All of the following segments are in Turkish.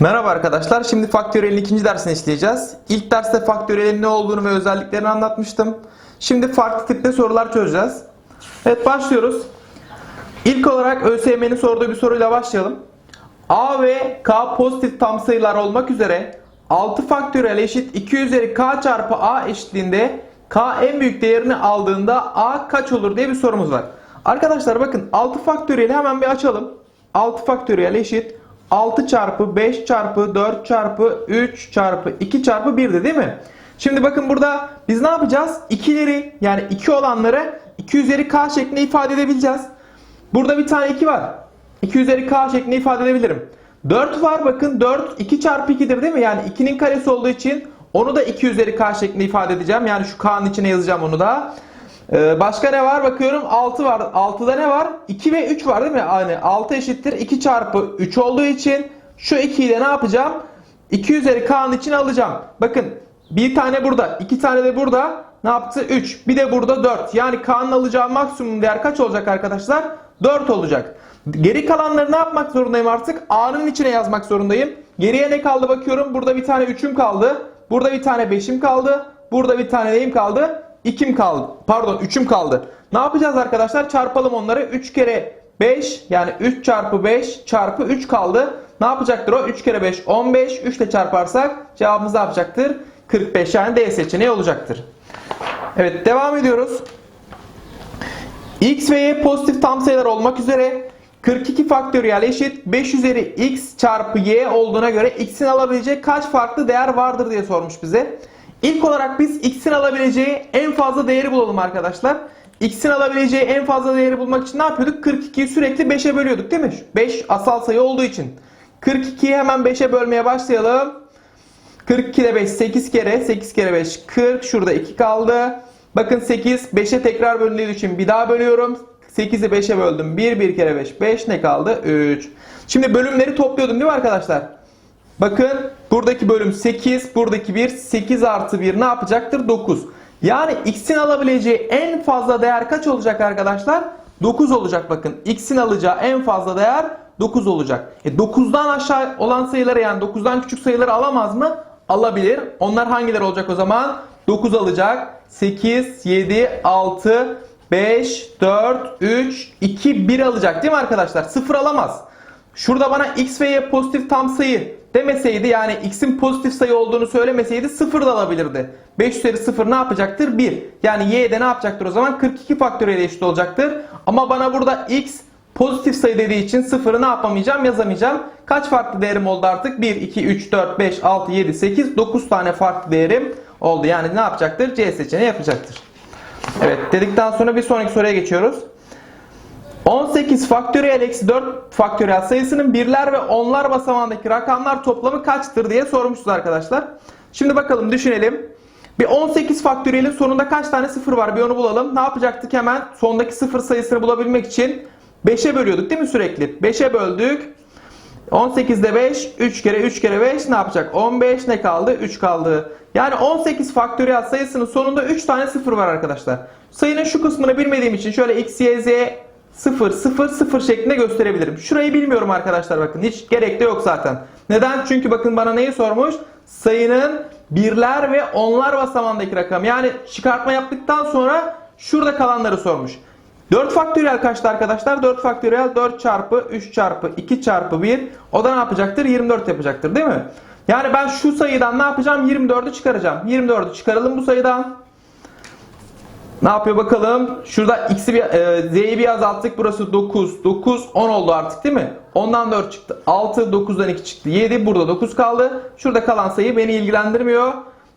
Merhaba arkadaşlar. Şimdi faktöriyelin ikinci dersini işleyeceğiz. İlk derste faktöriyelin ne olduğunu ve özelliklerini anlatmıştım. Şimdi farklı tipte sorular çözeceğiz. Evet başlıyoruz. İlk olarak ÖSYM'nin sorduğu bir soruyla başlayalım. A ve K pozitif tam sayılar olmak üzere 6 faktöriyel eşit 2 üzeri K çarpı A eşitliğinde K en büyük değerini aldığında A kaç olur diye bir sorumuz var. Arkadaşlar bakın 6 faktöriyeli hemen bir açalım. 6 faktöriyel eşit 6 çarpı 5 çarpı 4 çarpı 3 çarpı 2 çarpı 1'di değil mi? Şimdi bakın burada biz ne yapacağız? İkileri yani 2 olanları 2 üzeri k şeklinde ifade edebileceğiz. Burada bir tane 2 var. 2 üzeri k şeklinde ifade edebilirim. 4 var bakın 4 2 çarpı 2'dir değil mi? Yani 2'nin karesi olduğu için onu da 2 üzeri k şeklinde ifade edeceğim. Yani şu k'nın içine yazacağım onu da. Ee, başka ne var? Bakıyorum 6 var. 6'da ne var? 2 ve 3 var değil mi? Yani 6 eşittir 2 çarpı 3 olduğu için şu 2'yi de ne yapacağım? 2 üzeri k'nın içine alacağım. Bakın bir tane burada, iki tane de burada. Ne yaptı? 3. Bir de burada 4. Yani k'nın alacağı maksimum değer kaç olacak arkadaşlar? 4 olacak. Geri kalanları ne yapmak zorundayım artık? A'nın içine yazmak zorundayım. Geriye ne kaldı bakıyorum. Burada bir tane 3'üm kaldı. Burada bir tane 5'im kaldı. Burada bir tane neyim kaldı? 2'm kaldı. Pardon 3'üm kaldı. Ne yapacağız arkadaşlar? Çarpalım onları. 3 kere 5 yani 3 çarpı 5 çarpı 3 kaldı. Ne yapacaktır o? 3 kere 5 15. 3 ile çarparsak cevabımız ne yapacaktır? 45 yani D seçeneği olacaktır. Evet devam ediyoruz. X ve Y pozitif tam sayılar olmak üzere 42 faktöriyel eşit 5 üzeri x çarpı y olduğuna göre x'in alabileceği kaç farklı değer vardır diye sormuş bize. İlk olarak biz x'in alabileceği en fazla değeri bulalım arkadaşlar. x'in alabileceği en fazla değeri bulmak için ne yapıyorduk? 42'yi sürekli 5'e bölüyorduk değil mi? 5 asal sayı olduğu için. 42'yi hemen 5'e bölmeye başlayalım. 42 ile 5 8 kere 8 kere 5 40 şurada 2 kaldı. Bakın 8 5'e tekrar bölündüğü için bir daha bölüyorum. 8'i 5'e böldüm. 1 1 kere 5 5 ne kaldı? 3. Şimdi bölümleri topluyordum değil mi arkadaşlar? Bakın buradaki bölüm 8, buradaki 1 8 artı 1 ne yapacaktır? 9. Yani x'in alabileceği en fazla değer kaç olacak arkadaşlar? 9 olacak bakın. x'in alacağı en fazla değer 9 olacak. E 9'dan aşağı olan sayıları yani 9'dan küçük sayıları alamaz mı? Alabilir. Onlar hangileri olacak o zaman? 9 alacak. 8, 7, 6, 5, 4, 3, 2, 1 alacak değil mi arkadaşlar? 0 alamaz. Şurada bana x ve y pozitif tam sayı demeseydi yani x'in pozitif sayı olduğunu söylemeseydi 0 da alabilirdi. 5 üzeri 0 ne yapacaktır? 1. Yani y de ne yapacaktır o zaman? 42 faktöriyel eşit olacaktır. Ama bana burada x pozitif sayı dediği için 0'ı ne yapamayacağım? Yazamayacağım. Kaç farklı değerim oldu artık? 1, 2, 3, 4, 5, 6, 7, 8, 9 tane farklı değerim oldu. Yani ne yapacaktır? C seçeneği yapacaktır. Evet dedikten sonra bir sonraki soruya geçiyoruz. 18 faktöriyel eksi 4 faktöriyel sayısının birler ve onlar basamağındaki rakamlar toplamı kaçtır diye sormuşuz arkadaşlar. Şimdi bakalım düşünelim. Bir 18 faktöriyelin sonunda kaç tane sıfır var bir onu bulalım. Ne yapacaktık hemen? Sondaki sıfır sayısını bulabilmek için 5'e bölüyorduk değil mi sürekli? 5'e böldük. 18'de 5, 3 kere 3 kere 5 ne yapacak? 15 ne kaldı? 3 kaldı. Yani 18 faktöriyel sayısının sonunda 3 tane sıfır var arkadaşlar. Sayının şu kısmını bilmediğim için şöyle x, y, z 0, 0, 0 şeklinde gösterebilirim. Şurayı bilmiyorum arkadaşlar bakın. Hiç gerek de yok zaten. Neden? Çünkü bakın bana neyi sormuş? Sayının birler ve onlar basamağındaki rakam. Yani çıkartma yaptıktan sonra şurada kalanları sormuş. 4 faktöriyel kaçtı arkadaşlar? 4 faktöriyel 4 çarpı 3 çarpı 2 çarpı 1. O da ne yapacaktır? 24 yapacaktır değil mi? Yani ben şu sayıdan ne yapacağım? 24'ü çıkaracağım. 24'ü çıkaralım bu sayıdan. Ne yapıyor bakalım? Şurada x'i bir e, z'yi bir azalttık. Burası 9, 9, 10 oldu artık değil mi? Ondan 4 çıktı. 6, 9'dan 2 çıktı. 7, burada 9 kaldı. Şurada kalan sayı beni ilgilendirmiyor.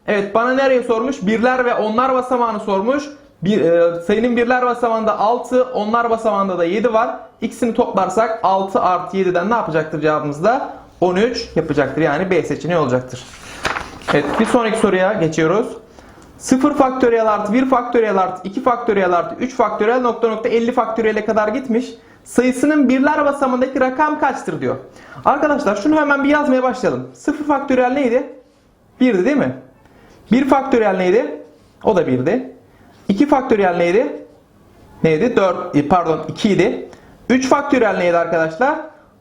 Evet bana nereye sormuş? Birler ve onlar basamağını sormuş. Bir, e, sayının birler basamağında 6, onlar basamağında da 7 var. İkisini toplarsak 6 artı 7'den ne yapacaktır cevabımızda? 13 yapacaktır. Yani B seçeneği olacaktır. Evet bir sonraki soruya geçiyoruz. 0 faktöriyel artı 1 faktöriyel artı 2 faktöriyel artı 3 faktöriyel nokta nokta 50 faktöriyele kadar gitmiş. Sayısının birler basamındaki rakam kaçtır diyor. Arkadaşlar şunu hemen bir yazmaya başlayalım. 0 faktöriyel neydi? 1'di değil mi? 1 faktöriyel neydi? O da 1'di. 2 faktöriyel neydi? Neydi? 4 pardon 2 idi. 3 faktöriyel neydi arkadaşlar?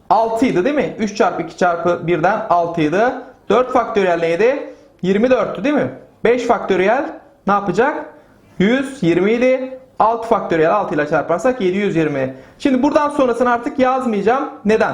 6 idi değil mi? 3 çarpı 2 çarpı 1'den 6 idi. 4 faktöriyel neydi? 24'tü değil mi? 5 faktöriyel ne yapacak? 120 idi. 6 faktöriyel 6 ile çarparsak 720. Şimdi buradan sonrasını artık yazmayacağım. Neden?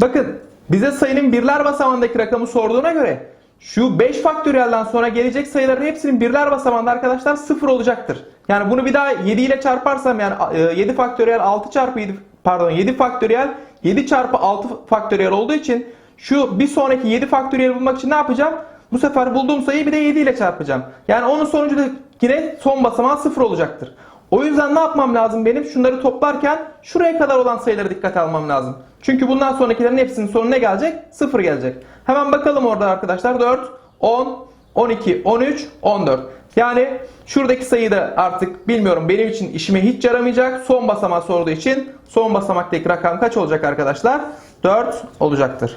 Bakın bize sayının birler basamağındaki rakamı sorduğuna göre şu 5 faktöriyelden sonra gelecek sayıların hepsinin birler basamağında arkadaşlar 0 olacaktır. Yani bunu bir daha 7 ile çarparsam yani e, 7 faktöriyel 6 çarpı 7 pardon 7 faktöriyel 7 çarpı 6 faktöriyel olduğu için şu bir sonraki 7 faktöriyel bulmak için ne yapacağım? Bu sefer bulduğum sayıyı bir de 7 ile çarpacağım. Yani onun sonucu da yine son basamağı 0 olacaktır. O yüzden ne yapmam lazım benim? Şunları toplarken şuraya kadar olan sayıları dikkate almam lazım. Çünkü bundan sonrakilerin hepsinin sonu ne gelecek? 0 gelecek. Hemen bakalım orada arkadaşlar. 4, 10, 12, 13, 14. Yani şuradaki sayı da artık bilmiyorum benim için işime hiç yaramayacak. Son basamağı sorduğu için son basamaktaki rakam kaç olacak arkadaşlar? 4 olacaktır.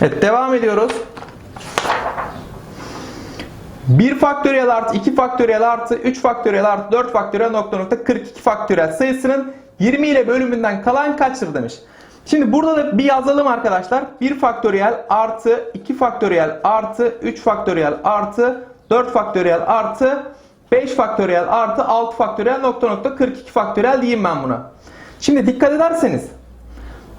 Evet devam ediyoruz. 1 faktöriyel artı 2 faktöriyel artı 3 faktöriyel artı 4 faktöriyel nokta nokta 42 faktöriyel sayısının 20 ile bölümünden kalan kaçtır demiş. Şimdi burada da bir yazalım arkadaşlar. 1 faktöriyel artı 2 faktöriyel artı 3 faktöriyel artı 4 faktöriyel artı 5 faktöriyel artı 6 faktöriyel nokta nokta 42 faktöriyel diyeyim ben buna. Şimdi dikkat ederseniz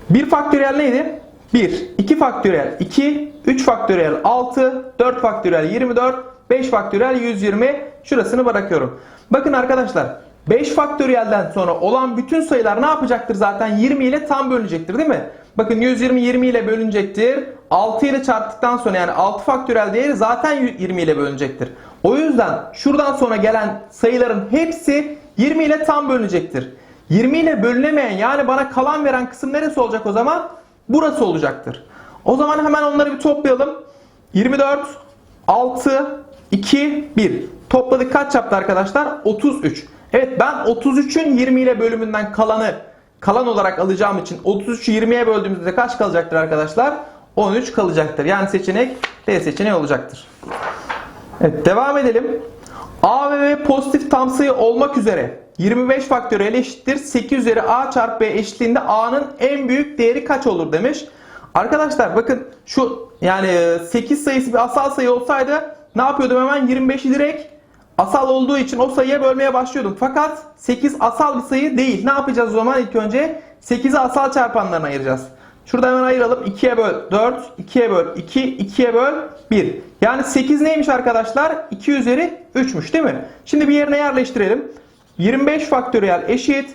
1 faktöriyel neydi? 1, 2 faktöriyel 2, 3 faktöriyel 6, 4 faktöriyel 24, 5 faktöriyel 120. Şurasını bırakıyorum. Bakın arkadaşlar 5 faktöriyelden sonra olan bütün sayılar ne yapacaktır zaten? 20 ile tam bölünecektir değil mi? Bakın 120 20 ile bölünecektir. 6 ile çarptıktan sonra yani 6 faktöriyel değeri zaten 20 ile bölünecektir. O yüzden şuradan sonra gelen sayıların hepsi 20 ile tam bölünecektir. 20 ile bölünemeyen yani bana kalan veren kısım neresi olacak o zaman? Burası olacaktır. O zaman hemen onları bir toplayalım. 24, 6, 2, 1. Topladık kaç yaptı arkadaşlar? 33. Evet ben 33'ün 20 ile bölümünden kalanı kalan olarak alacağım için 33'ü 20'ye böldüğümüzde kaç kalacaktır arkadaşlar? 13 kalacaktır. Yani seçenek D seçeneği olacaktır. Evet devam edelim. A ve B pozitif tam sayı olmak üzere 25 faktöriyel eşittir 8 üzeri A çarpı B eşitliğinde A'nın en büyük değeri kaç olur demiş. Arkadaşlar bakın şu yani 8 sayısı bir asal sayı olsaydı ne yapıyordum hemen 25'i direkt asal olduğu için o sayıya bölmeye başlıyordum. Fakat 8 asal bir sayı değil. Ne yapacağız o zaman ilk önce 8'i asal çarpanlarına ayıracağız. Şurada hemen ayıralım. 2'ye böl 4, 2'ye böl 2, 2'ye böl 1. Yani 8 neymiş arkadaşlar? 2 üzeri 3'müş değil mi? Şimdi bir yerine yerleştirelim. 25 faktöriyel eşit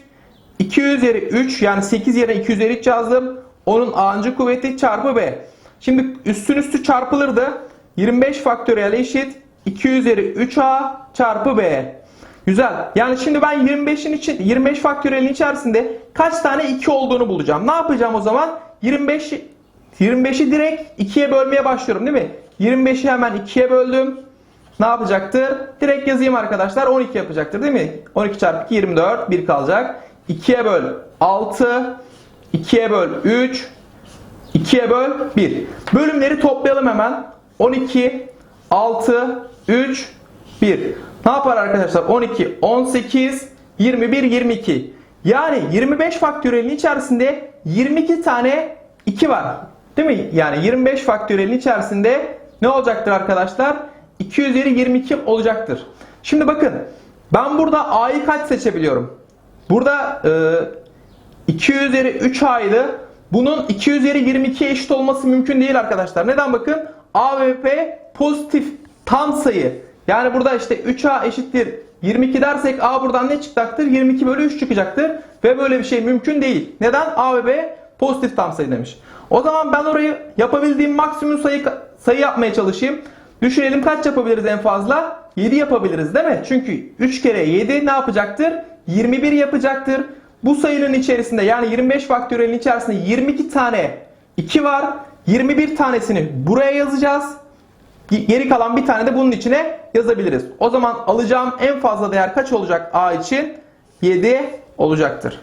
2 üzeri 3 yani 8 yerine 2 üzeri 3 yazdım. Onun a'ncı kuvveti çarpı b. Şimdi üstün üstü çarpılırdı. 25 faktöriyel eşit 2 üzeri 3a çarpı b. Güzel. Yani şimdi ben 25'in için 25 faktöriyelin içerisinde kaç tane 2 olduğunu bulacağım. Ne yapacağım o zaman? 25 25'i direkt 2'ye bölmeye başlıyorum değil mi? 25'i hemen 2'ye böldüm. Ne yapacaktır? Direkt yazayım arkadaşlar. 12 yapacaktır değil mi? 12 çarpı 2 24. 1 kalacak. 2'ye böl 6. 2'ye böl 3. 2'ye böl 1. Bölümleri toplayalım hemen. 12, 6, 3, 1. Ne yapar arkadaşlar? 12, 18, 21, 22. Yani 25 faktöriyelin içerisinde 22 tane 2 var. Değil mi? Yani 25 faktöriyelin içerisinde ne olacaktır arkadaşlar? 2 üzeri 22 olacaktır. Şimdi bakın ben burada a'yı kaç seçebiliyorum? Burada e, 2 üzeri 3 a'ydı. Bunun 2 üzeri 22'ye eşit olması mümkün değil arkadaşlar. Neden bakın? A ve P pozitif tam sayı. Yani burada işte 3A eşittir 22 dersek A buradan ne çıkacaktır? 22 bölü 3 çıkacaktır. Ve böyle bir şey mümkün değil. Neden? A ve B pozitif tam sayı demiş. O zaman ben orayı yapabildiğim maksimum sayı sayı yapmaya çalışayım. Düşünelim kaç yapabiliriz en fazla? 7 yapabiliriz değil mi? Çünkü 3 kere 7 ne yapacaktır? 21 yapacaktır. Bu sayının içerisinde yani 25 faktöriyelin içerisinde 22 tane 2 var. 21 tanesini buraya yazacağız. Geri kalan bir tane de bunun içine yazabiliriz. O zaman alacağım en fazla değer kaç olacak A için? 7 olacaktır.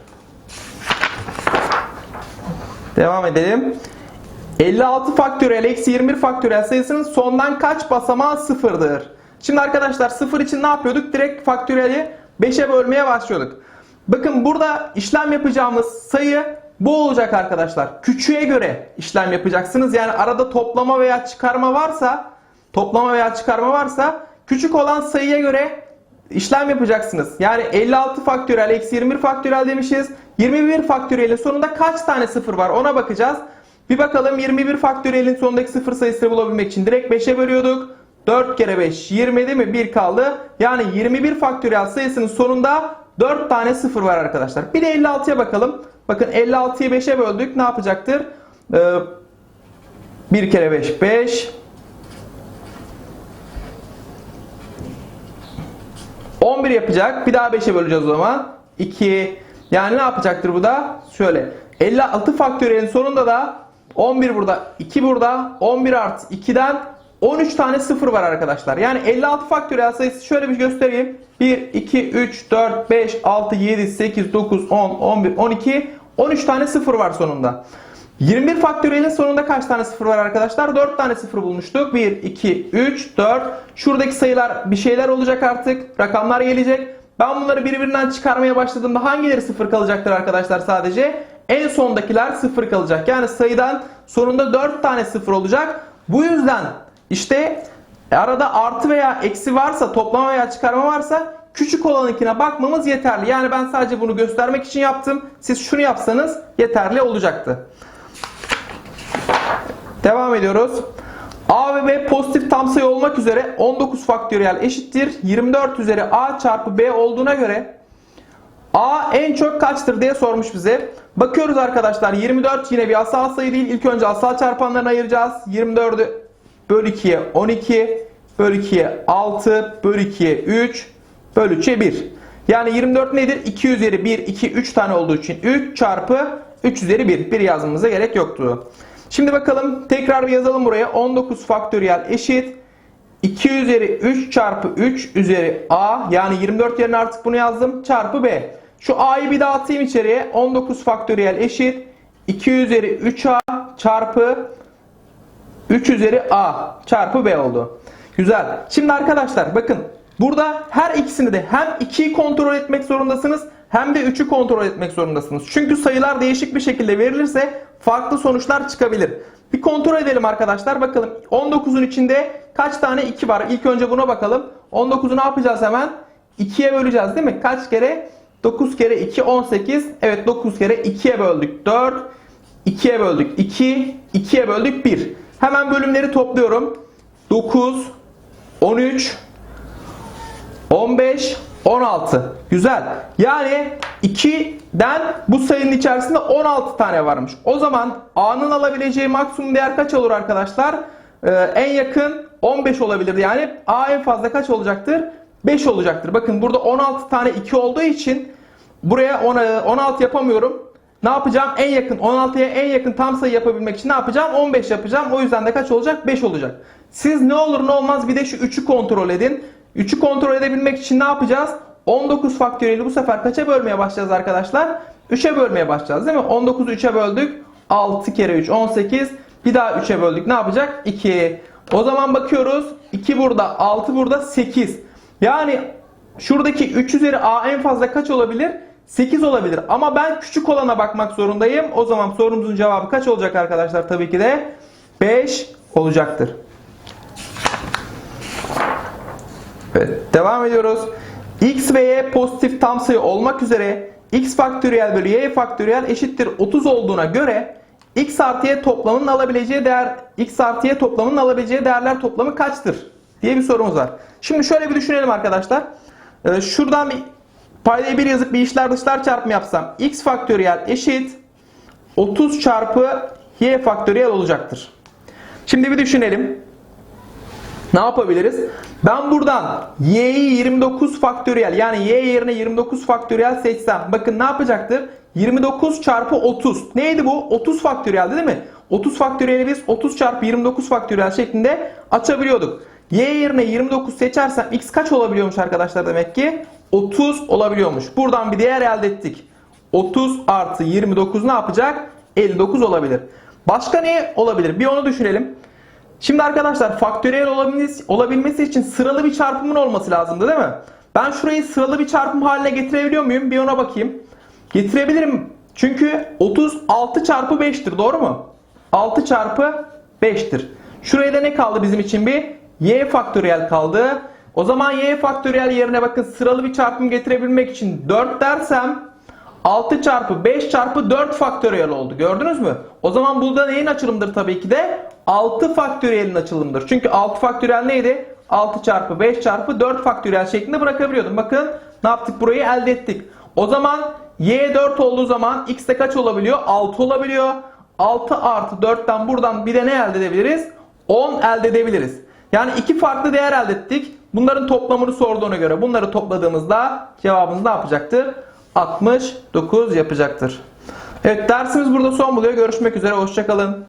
Devam edelim. 56 faktöriyel eksi 21 faktöriyel sayısının sondan kaç basamağı sıfırdır? Şimdi arkadaşlar sıfır için ne yapıyorduk? Direkt faktöriyeli 5'e bölmeye başlıyorduk. Bakın burada işlem yapacağımız sayı Bu olacak arkadaşlar. Küçüğe göre işlem yapacaksınız. Yani arada toplama veya çıkarma varsa, toplama veya çıkarma varsa küçük olan sayıya göre işlem yapacaksınız. Yani 56 faktöriyel eksi 21 faktöriyel demişiz. 21 faktöriyelin sonunda kaç tane sıfır var ona bakacağız. Bir bakalım 21 faktöriyelin sonundaki sıfır sayısını bulabilmek için direkt 5'e bölüyorduk. 4 kere 5 20 değil mi? 1 kaldı. Yani 21 faktöriyel sayısının sonunda 4 tane sıfır var arkadaşlar. Bir de 56'ya bakalım. Bakın 56'yı 5'e böldük. Ne yapacaktır? Ee, 1 kere 5 5 11 yapacak. Bir daha 5'e böleceğiz o zaman. 2. Yani ne yapacaktır bu da? Şöyle. 56 faktöriyelin sonunda da 11 burada, 2 burada, 11 artı 2'den 13 tane sıfır var arkadaşlar. Yani 56 faktöriyel sayısı şöyle bir göstereyim. 1, 2, 3, 4, 5, 6, 7, 8, 9, 10, 11, 12, 13 tane sıfır var sonunda. 21 faktöriyelin sonunda kaç tane sıfır var arkadaşlar? 4 tane sıfır bulmuştuk. 1, 2, 3, 4. Şuradaki sayılar bir şeyler olacak artık. Rakamlar gelecek. Ben bunları birbirinden çıkarmaya başladığımda hangileri sıfır kalacaktır arkadaşlar sadece? En sondakiler sıfır kalacak. Yani sayıdan sonunda 4 tane sıfır olacak. Bu yüzden işte arada artı veya eksi varsa, toplama veya çıkarma varsa küçük olanınkine bakmamız yeterli. Yani ben sadece bunu göstermek için yaptım. Siz şunu yapsanız yeterli olacaktı. Devam ediyoruz. A ve B pozitif tam sayı olmak üzere 19 faktöriyel eşittir 24 üzeri A çarpı B olduğuna göre A en çok kaçtır diye sormuş bize. Bakıyoruz arkadaşlar 24 yine bir asal sayı değil. İlk önce asal çarpanlarını ayıracağız. 24'ü böl 2'ye 12, böl 2'ye 6, böl 2'ye 3, böl 3'e 1. Yani 24 nedir? 2 üzeri 1, 2, 3 tane olduğu için 3 çarpı 3 üzeri 1. 1 yazmamıza gerek yoktu. Şimdi bakalım tekrar bir yazalım buraya. 19 faktöriyel eşit 2 üzeri 3 çarpı 3 üzeri a yani 24 yerine artık bunu yazdım çarpı b. Şu a'yı bir daha içeriye. 19 faktöriyel eşit 2 üzeri 3a çarpı 3 üzeri a çarpı b oldu. Güzel. Şimdi arkadaşlar bakın burada her ikisini de hem 2'yi kontrol etmek zorundasınız hem de 3'ü kontrol etmek zorundasınız. Çünkü sayılar değişik bir şekilde verilirse farklı sonuçlar çıkabilir. Bir kontrol edelim arkadaşlar. Bakalım 19'un içinde kaç tane 2 var? İlk önce buna bakalım. 19'u ne yapacağız hemen? 2'ye böleceğiz değil mi? Kaç kere? 9 kere 2 18. Evet 9 kere 2'ye böldük 4. 2'ye böldük 2. 2'ye böldük 1. Hemen bölümleri topluyorum. 9, 13, 15, 16. Güzel. Yani 2'den bu sayının içerisinde 16 tane varmış. O zaman A'nın alabileceği maksimum değer kaç olur arkadaşlar? Ee, en yakın 15 olabilir. Yani A en fazla kaç olacaktır? 5 olacaktır. Bakın burada 16 tane 2 olduğu için buraya 16 yapamıyorum. Ne yapacağım? En yakın 16'ya en yakın tam sayı yapabilmek için ne yapacağım? 15 yapacağım. O yüzden de kaç olacak? 5 olacak. Siz ne olur ne olmaz bir de şu 3'ü kontrol edin. 3'ü kontrol edebilmek için ne yapacağız? 19 faktöriyeli bu sefer kaça bölmeye başlayacağız arkadaşlar? 3'e bölmeye başlayacağız değil mi? 19'u 3'e böldük. 6 kere 3 18. Bir daha 3'e böldük. Ne yapacak? 2. O zaman bakıyoruz. 2 burada, 6 burada, 8. Yani şuradaki 3 üzeri a en fazla kaç olabilir? 8 olabilir. Ama ben küçük olana bakmak zorundayım. O zaman sorumuzun cevabı kaç olacak arkadaşlar? Tabii ki de 5 olacaktır. Evet, devam ediyoruz. x ve y pozitif tam sayı olmak üzere x faktöriyel bölü y faktöriyel eşittir 30 olduğuna göre x artı y toplamının alabileceği değer x artı y toplamının alabileceği değerler toplamı kaçtır diye bir sorumuz var. Şimdi şöyle bir düşünelim arkadaşlar. Ee, şuradan bir paydayı bir yazıp bir işler dışlar çarpımı yapsam x faktöriyel eşit 30 çarpı y faktöriyel olacaktır. Şimdi bir düşünelim. Ne yapabiliriz? Ben buradan y'yi 29 faktöriyel yani y yerine 29 faktöriyel seçsem bakın ne yapacaktır? 29 çarpı 30. Neydi bu? 30 faktöriyeldi değil mi? 30 faktöriyeli biz 30 çarpı 29 faktöriyel şeklinde açabiliyorduk. Y yerine 29 seçersem x kaç olabiliyormuş arkadaşlar demek ki? 30 olabiliyormuş. Buradan bir değer elde ettik. 30 artı 29 ne yapacak? 59 olabilir. Başka ne olabilir? Bir onu düşünelim. Şimdi arkadaşlar faktöriyel olabilmesi, için sıralı bir çarpımın olması lazımdı değil mi? Ben şurayı sıralı bir çarpım haline getirebiliyor muyum? Bir ona bakayım. Getirebilirim. Çünkü 36 çarpı 5'tir doğru mu? 6 çarpı 5'tir. Şuraya da ne kaldı bizim için bir? y faktöriyel kaldı. O zaman y faktöriyel yerine bakın sıralı bir çarpım getirebilmek için 4 dersem 6 çarpı 5 çarpı 4 faktöriyel oldu. Gördünüz mü? O zaman burada neyin açılımıdır tabii ki de? 6 faktöriyelin açılımıdır. Çünkü 6 faktöriyel neydi? 6 çarpı 5 çarpı 4 faktöriyel şeklinde bırakabiliyordum. Bakın ne yaptık burayı elde ettik. O zaman y 4 olduğu zaman x de kaç olabiliyor? 6 olabiliyor. 6 artı 4'ten buradan bir de ne elde edebiliriz? 10 elde edebiliriz. Yani iki farklı değer elde ettik. Bunların toplamını sorduğuna göre bunları topladığımızda cevabımız ne yapacaktır? 69 yapacaktır. Evet dersimiz burada son buluyor. Görüşmek üzere. Hoşçakalın.